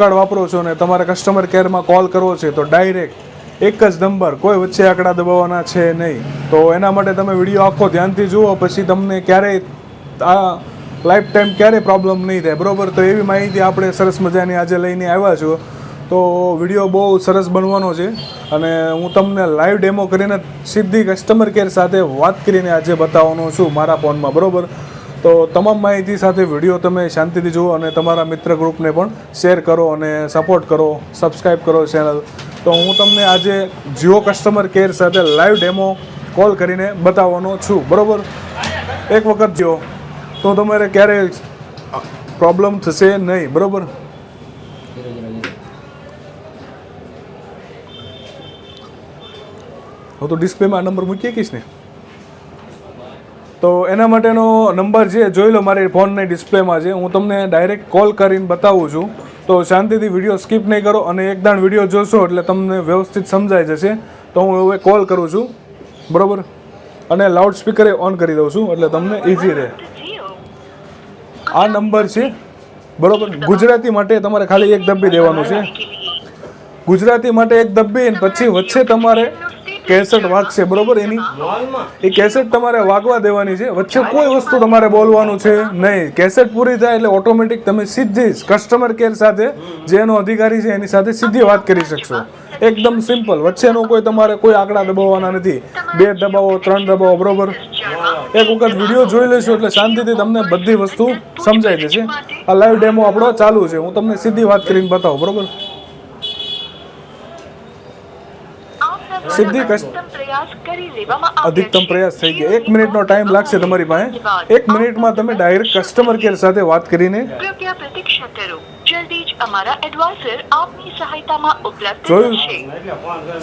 Card વાપરો છો ને તમારે કસ્ટમર કેરમાં કોલ કરવો છે, તો ડાયરેક્ટ એક જ નંબર કોઈ વચ્ચે આંકડા દબાવવાના છે નહીં. તો એના માટે તમે વીડિયો આખો ધ્યાનથી જુઓ, પછી તમને ક્યારેય આ લાઈફ ટાઈમ ક્યારેય પ્રોબ્લેમ નહીં થાય. બરાબર? તો એવી માહિતી આપણે સરસ મજાની આજે લઈને આવ્યા છો. તો વીડિયો બહુ સરસ બનવાનો છે અને હું તમને લાઈવ ડેમો કરીને સીધી કસ્ટમર કેર સાથે વાત કરીને આજે બતાવવાનો છું મારા ફોનમાં. બરોબર? તો તમામ માહિતી સાથે વીડિયો તમે શાંતિથી જુઓ અને તમારા મિત્ર ગ્રુપને પણ શેર કરો અને સપોર્ટ કરો સબસ્ક્રાઈબ કરો ચેનલ. તો હું તમને આજે જીઓ કસ્ટમર કેર સાથે લાઈવ ડેમો કોલ કરીને બતાવવાનો છું. બરાબર? એક વખત જીઓ, તો તમારે ક્યારેય પ્રોબ્લેમ થશે નહીં, બરાબર? હું તો ડિસ્પ્લેમાં આ નંબર મૂકી શકીશ ને? તો એના માટેનો નંબર છે, જોઈ લો મારી ફોનની ડિસ્પ્લેમાં છે. હું તમને ડાયરેક્ટ કોલ કરીને બતાવું છું. તો શાંતિથી વીડિયો સ્કીપ નહીં કરો અને એકદાણ વીડિયો જોશો એટલે તમને વ્યવસ્થિત સમજાઈ જશે. તો હું હવે કોલ કરું છું. બરાબર? અને લાઉડ સ્પીકરે ઓન કરી દઉં છું, એટલે તમને ઇઝી રહે. આ નંબર છે, બરાબર? ગુજરાતી માટે તમારે ખાલી એક દબ્બી દેવાનું છે. ગુજરાતી માટે એક દબ્બી પછી વચ્ચે તમારે કેસેટ વાગશે, બરોબર એની? એ કેસેટ તમારે વાગવા દેવાની છે. વચ્ચે કોઈ વસ્તુ તમારે બોલવાનું છે નહીં. કેસેટ પૂરી થાય એટલે ઓટોમેટિક તમે સીધી જ કસ્ટમર કેર સાથે જે એનો અધિકારી છે એની સાથે સીધી વાત કરી શકશો. એકદમ સિમ્પલ વચ્ચેનો કોઈ તમારે કોઈ આંકડા દબાવવાના નથી. બે દબાવો, ત્રણ દબાવો, બરોબર? એક વખત વીડિયો જોઈ લેશો એટલે શાંતિથી તમને બધી વસ્તુ સમજાઈ જશે. આ લાઈવ ડેમો આપણો ચાલુ છે. હું તમને સીધી વાત કરીને બતાવું, બરોબર? સિદ્ધિ અધિકતમ પ્રયાસ થઈ ગયા. એક મિનિટનો ટાઈમ લાગશે તમારી પાસે. એક મિનિટમાં તમે ડાયરેક્ટ કસ્ટમર કેર સાથે વાત કરીને કૃપયા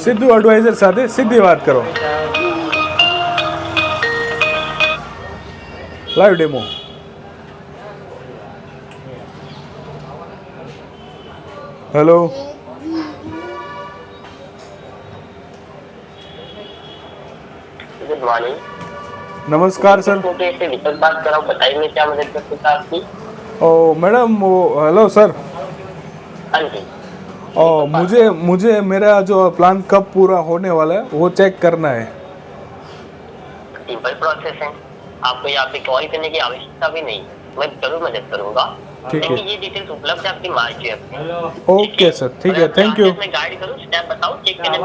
સીધું એડવાઇઝર સાથે સીધી વાત કરો. લાઈવ ડેમો હેલો नमस्कार सर। छोटे बात क्या मदद कर सकता ओ मैडम वो हेलो सर। ओ मुझे मुझे मेरा जो प्लान कब पूरा होने वाला है वो चेक करना है। सिंपल प्रोसेस है। आपको यहाँ पे कॉल करने की आवश्यकता भी नहीं। मैं ज़रूर मदद करूँगा। ठीक है। ये डिटेल्स उपलब्ध है आपकी मार्च ओके सर ठीक है थैंक यू मैं गाइड करूँ स्टेप चेक करने